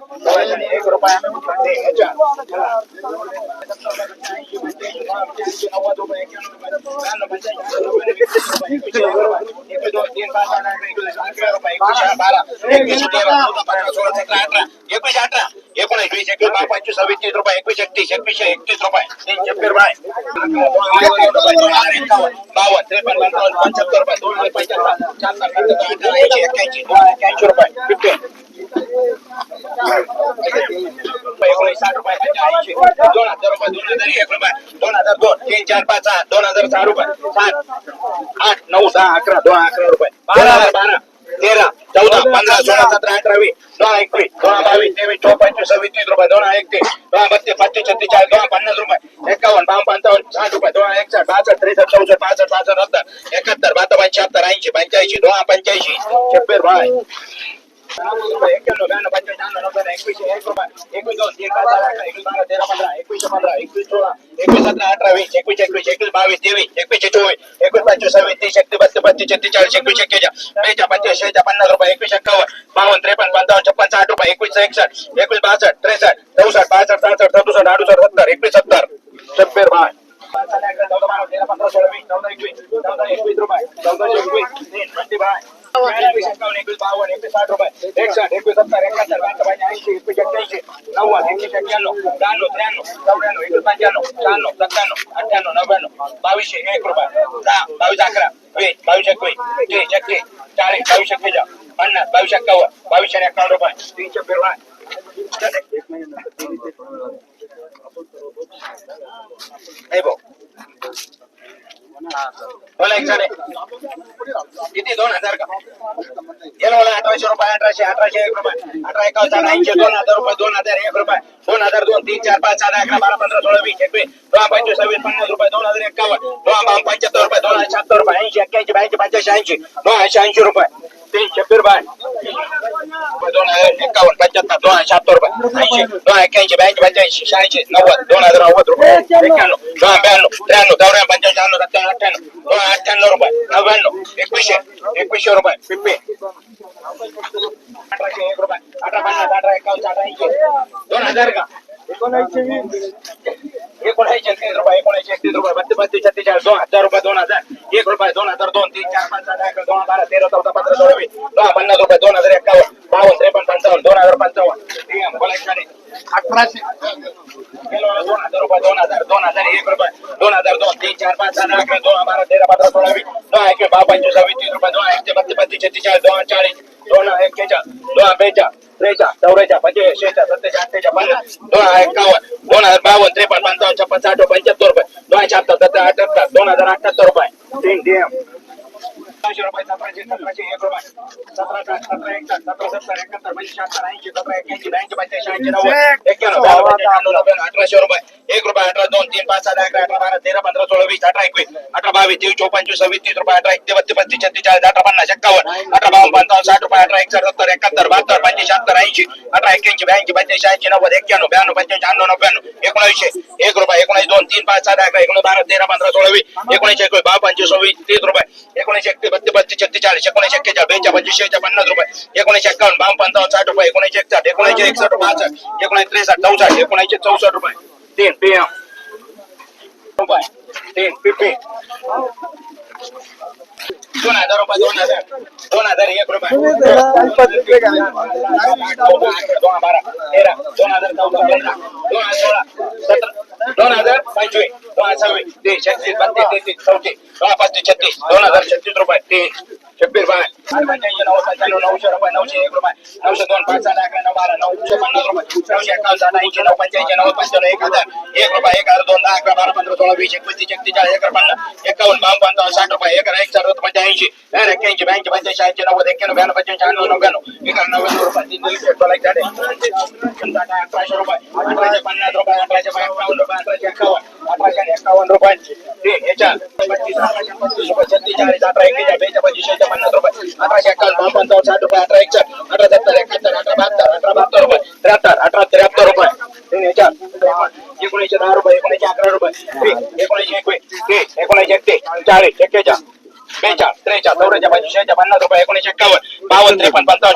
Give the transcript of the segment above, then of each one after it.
एक रुपया ते पंचवीस सव्वीस रुपये दोन हज़ार शहात्तर एक्क्याऐंशी रुपये फिफ्टीन एकोणीस साठ रुपये ऐंशी दोन हज़ार रुपये दोन हज़ार एक रुपये दोन हज़ार दोन तीन, चार, पाच, सहा, दोन हज़ार सहा रुपये. सात, आठ, नऊ दहा अकरा, दोन, अकरा रुपये. बारा बारा, तेरा, चौदा, पंधरा, सोळा, सतरा अठरा वीस दोन, एकवीस, दोन, बावीस, तेवीस चोवीस पंचवीस सव्वीस रुपये, दोन, एकतीस, दोन, बत्तीस, पस्तीस, छत्तीस, चाळीस, दोन, पन्नास रुपये. एकावन्न, बावन्न, पंचावन्न, साठ रुपये, दोन, एकसष्ट, बासष्ट, त्रेसष्ट, चौसष्ट, पासष्ट पासष्ट सत्तर, एकाहत्तर बहात्तर पंच्याहत्तर ऐंशी, पंच्याऐंशी, दोन, पंच्याऐंशी छप्पीस बाय. एक्क्याण्णव ब्याण्णव पंच्याण्णव नव्वद एकवीसशे एक रुपये एकवीस दोन तीन पाच सहा अकरा एकवीस बारा तेरा पंधरा एकवीसशे पंधरा एकवीस सोळा एकवीस सतरा अठरा वीस एकवीस एकवीस एकवीस बावीस तेवीस एकवीसशे चोवीस एकवीस पंचवीस सव्वीस तीस एकतीस बत्तीस पस्तीस छत्तीस चाळीस एकवीस एक्केचाळीस बेचा छप्पीर बाय चौदा बारा तेरा पंधरा सोळा वीस चौदा एकवीस चौदा चौदा एक बावीस अकरा वीस बावीस एकवीस बावीस एक्केचाळीस पन्नास बावीस एक्कावन्न बोला एक किती दोन हज़ार का गेलं एक रुपये दोन हज़ार रुपये दोन हज़ार एक हज़ार दोन तीन चार पाच सात अकरा बारा पंधरा सोळा वीस एकवीस दोन पंचवीस सव्वीस रुपये दोन हज़ार एकावन्न दोन पंच्याहत्तर रुपये दोन हज़ार शहात्तर रुपये ऐंशी एक्क्याऐंशी ब्याऐंशी पंच्याऐंशी ऐंशी दोन ऐंशी रुपये तीन छप्पीर बाय दोन हजार एकावन्न पंच्याहत्तर दोन हजार शहात्तर रुपये ऐंशी दोन एक्क्याऐंशी ब्याऐंशी पंच्याऐंशी शहाऐंशी नव्वद दोन हजार नव्वद रुपये एक्क्याण्णव दोन ब्याण्णव त्र्याण्णव चौऱ्याण्णव पंच्याण्णव सत्त्याण्णव अठ्ठ्याण्णव दोन अठ्ठ्याण्णव रुपये नव्याण्णव एकवीसशे एकवीसशे रुपये फिफ्टी अठराशे एक रुपये अठरा पन्नास अठरा एकावन्न अठरा ऐंशी दोन हजार का एकोणऐंशी एकोणऐंशी तीस रुपये एकोणऐंशी एकतीस रुपये बत्तीस बत्तीस छत्तीस दोन हज़ार रुपये दोन हज़ार एक रुपये दोन हज़ार दोन तीन चार पाच सात अकरा दोन बारा तेरा चौदा पंधरा सोळा वीस दोन पन्नास रुपये दोन हज़ार एकावन्न बावन्न त्रेपन्न पंचावन्न दोन हज़ार पंचावन्न बोलायचं अठराशे दोन हज़ार रुपये दोन हज़ार दोन हज़ार एक रुपये दोन हज़ार दोन तीन चार पाच सात अकरा दोन बारा तेरा पंधरा सोळा वीस दोन एकवीस बारा पंचवीस सव्वीस तीस रुपये दोन एकशे बत्तीस बत्तीस छत्तीस चाळीस दोन चाळीस दोन एक्केचाळ दोन बेचाळ त्रेचाळ चौरेचाळ पंचेचाळीस शेहेचाळ सत्तेचाळ अठ्ठेचाळ पन्नास. दोन एकावन्न दोन हजार बावन्न त्रेपन्न पंचावन्न छप्पन साठ पंच्याहत्तर रुपये. दोन शहात्तर सत्तर अठ्याहत्तर दोन हजार अठ्याहत्तर रुपये. तीन डीएम सतराशे रुपये सतराशे सतराशे एक रुपये. सतरा अठराशे रुपये एक रुपये अठरा दोन तीन पाच सात अकरा अठरा बारा तेरा पंधरा सोळा वीस अठरा एकवीस अठरा बावीस तेवीस सव्वीस तीस रुपये. अठरा एकतीस बत्तीस पस्तीस छत्तीस अठरा पन्नास एक्कावन्न अठरा बावन्न पंचावन्न साठ रुपये अठरा एकसष्ट सत्तर एकाहत्तर बहात्तर पंचवीस शहात्तर ऐंशी अठरा एक्क्याऐंशी ब्याऐंशी पंच्याऐंशी ऐंशी नव्वद एक्क्याण्णव ब्याण्णव पंच्याऐंशी शहाण्णव नव्याण्णव एकोणऐंशी एक रुपये एकोणीस दोन तीन पाच सात अकरा एकोणीस बारा तेरा पंधरा सोळा वीस एकोणीसशे एकवीस बाव पंचवीस सव्वीस तीस रुपये एकोणीसशे एकतीस बत्तीस पस्तीस छत्तीस चाळीस शेहेचाळ पन्नास रुपये एकोणीसशे एक्कावन्न पंचावन्न साठ रुपये एकोणीसशे एकसष्ट एकोणीसशे एकसष्ट पासष्ट एकोणीसशे त्रेसष्ट चौसष्ट एकोणीसशे चौसष्ट रुपये तीन पीएम रुपये तीन दोन हज़ार रुपये दोन हज़ार दोन हज़ार एक रुपये दोन बारा तेरा दोन हज़ार चौदा पंधरा दोन हज़ार सोळा सतरा दोन हज़ार पंचवीस दोन हज़ार सव्वीस तीस छत्तीस बत्तीस तेहतीस चौतीस दोन पस्तीस छत्तीस दोन हज़ार छत्तीस रुपये छब्बीस बाय एक रुपये एक हज़ार एक एक दोन दहा अकरा बारा पंधरा सोळा वीस एकवीस एकतीस चाळीस एक पन्नास एकावन्न बावन्न पंचावन्न साठ रुपये एक एक चार पंच्याऐंशी एक्क्याऐंशी ब्याऐंशी पंच्याऐंशी ऐंशी नव्वद एक्क्याण्णव ब्याण्णव पंच्याऐंशी शहाण्णव नव्याण्णव एक नव्याण्णव रुपये तीन दोनशे सोळा साडे अठराशे रुपये अठराशे पन्नास रुपये अठराशे एकावन्न रुपये अठराशे एकावन्न अठराशे एकावन्न रुपये एकोणीसशे दहा रुपये एकोणीसशे अकरा रुपये एकोणीसशे एकवीस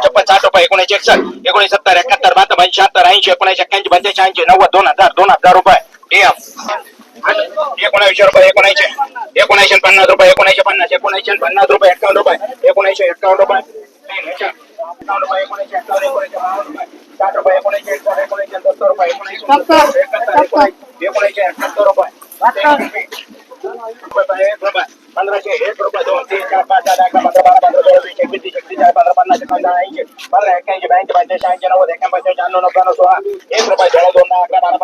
छप्पन साठ रुपये एकोणीसशे एकसष्ट एकोणीस सत्तर एकाहत्तर बहात्तर शहात्तर ऐंशी दोन हज़ार दोन हज़ार रुपये एकोणऐंशी रुपये एकोणऐंशी. एकोणऐंशी पन्नास रुपये एकोणऐंशी पन्नास एकोणऐंशी पन्नास रुपये एकावन्न रुपये. एकोणऐंशी एकावन्न रुपये. एकावन्न रुपये एकोणऐंशी एकावन्न एकोणऐंशी बावन्न रुपये. साठ रुपये एकोणऐंशी एकावन्न एकोणऐंशी सत्तर रुपये एकोणऐंशी एकाहत्तर एकोणऐंशी एकाहत्तर रुपये. एक रुपये. पंधराशे एक रुपये दोन तीन चार पाच सहा अकरा पंधरा बारा पंधरा सोळा वीस एकवीस तीस एकतीस चार पंधरा पन्नास पंधरा ऐंशी. पंधरा एक्क्याऐंशी ब्याऐंशी पंच्याऐंशी ऐंशी नव्वद एकावन्न पंच्याऐंशी नव्वद सोळा. एक रुपये सोळा दोन अकरा बारा पंधरा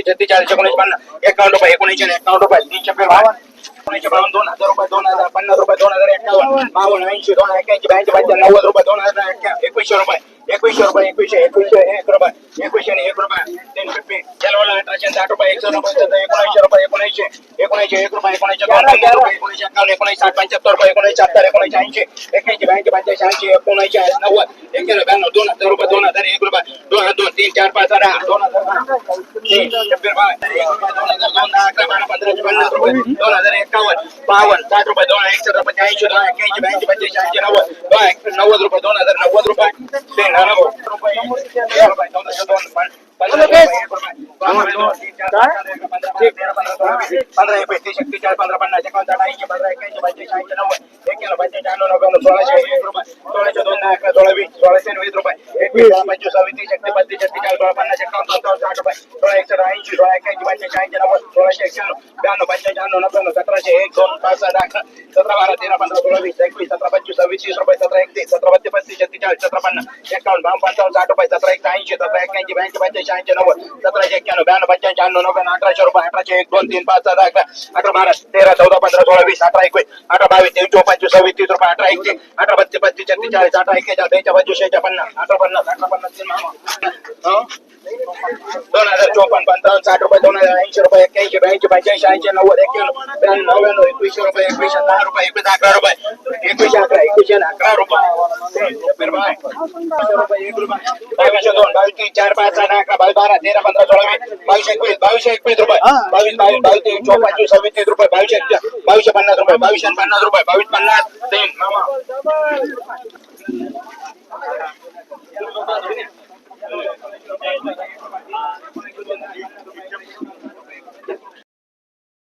पस्तीस छत्तीस चाळीस एकोणीस पन्नास एकावन्न रुपये एकोणऐंशी आणि एकावन्न रुपये तीनशे बावन्न एकोणीसशे बावन्न दोन हज़ार रुपये दोन हज़ार पन्नास रुपये दोन हज़ार एकावन्न बावन्न ऐंशी दोन एक्क्याऐंशी ब्याऐंशी पंच्याण्णव नव्वद रुपये दोन हज़ार एकवीसशे रुपये एकवीसशे रुपये एकवीसशे एकवीसशे एक रुपये एकवीसशे एक रुपये तीन रुपये जलवाला अठराशे साठ रुपये एकशे रुपये एकोणऐंशी रुपये एकोणऐंशी एकोणऐंशी एक रुपये एकोणऐंशी दोन पन्नास रुपये एकोणऐंशी एकावन्न एकोणऐंशी साठ पंच्याहत्तर रुपये एकोणऐंशी सत्तर एकोणऐंशी ऐंशी एक्याऐंशी ब्याऐंशी पंच्याऐंशी ऐंशी एकोणऐंशी नव्वद एक्क्याण्णव ब्याण्णव दोन हज़ार रुपये दोन हज़ार एक रुपये दोन हज़ार दोन तीन चार पाच दहा दोन हज़ार दोन हज़ार दोन दहा अकरा बारा पंधराशे पन्नास रुपये दोन हज़ार साठ रुपये सोळा, एकशे सोळाशे ब्याण्णव पंच्याऐंशी नव्याण्णव सतराशे एक दोन पाच सहा सतरा बारा तेरा पंधरा सोळा वीस एकवीस सतरा पंचवीस सव्वीस तीस रुपये सतरा एकतीस सतरा बत्तीस पस्तीस छत्तीस सतरा पन्नास एकावन्न बावन्न पंचावन्न साठ रुपये सतरा एकशे ऐंशी सतरा एक्क्याऐंशी ब्याऐंशी पंच्याऐंशी ऐंशी नव्वद सतराशे एक्क्याण्णव ब्याण्णव पंच्याऐंशी नव्याण्णव अठराशे रुपये अठराशे एक दोन तीन पाच सहा अकरा अठरा बारा तेरा चौदा पंधरा सोळा वीस अठरा एकवीस अठरा बावीस तेवीस चोवीस सव्वीस तीस रुपये अठरा एकशे अठरा बत्तीस पस्तीस छत्तीस अठरा एक्केचाळीस बेचाळीस पंचवीस पन्नास अठरा पन्नास अठरा पन्नास तीन हं? दोन हजार चोपन्न पंचावन्न साठ रुपये दोन हजार ऐंशी रुपये एक्क्याऐंशी ब्याऐंशी पंच्याऐंशी ऐंशी नव्वद एक्क्याण्णव नव्याण्णव एकवीसशे रुपये एकवीसशे दहा रुपये एकवीस अकरा रुपये एकवीसशे अकरा एकवीसशे अकरा रुपये. बावीसशे दोन बावीस तीन चार पाच सहा अकरा बावीस बारा तेरा पंधरा सोळा वीस बावीसशे एकवीस बावीसशे एकवीस रुपये. बावीस बावीस बावीस तेवीस पंचवीस सव्वीस रुपये बावीसशे बावीसशे पन्नास रुपये बावीसशे पन्नास रुपये बावीस पन्नास तीन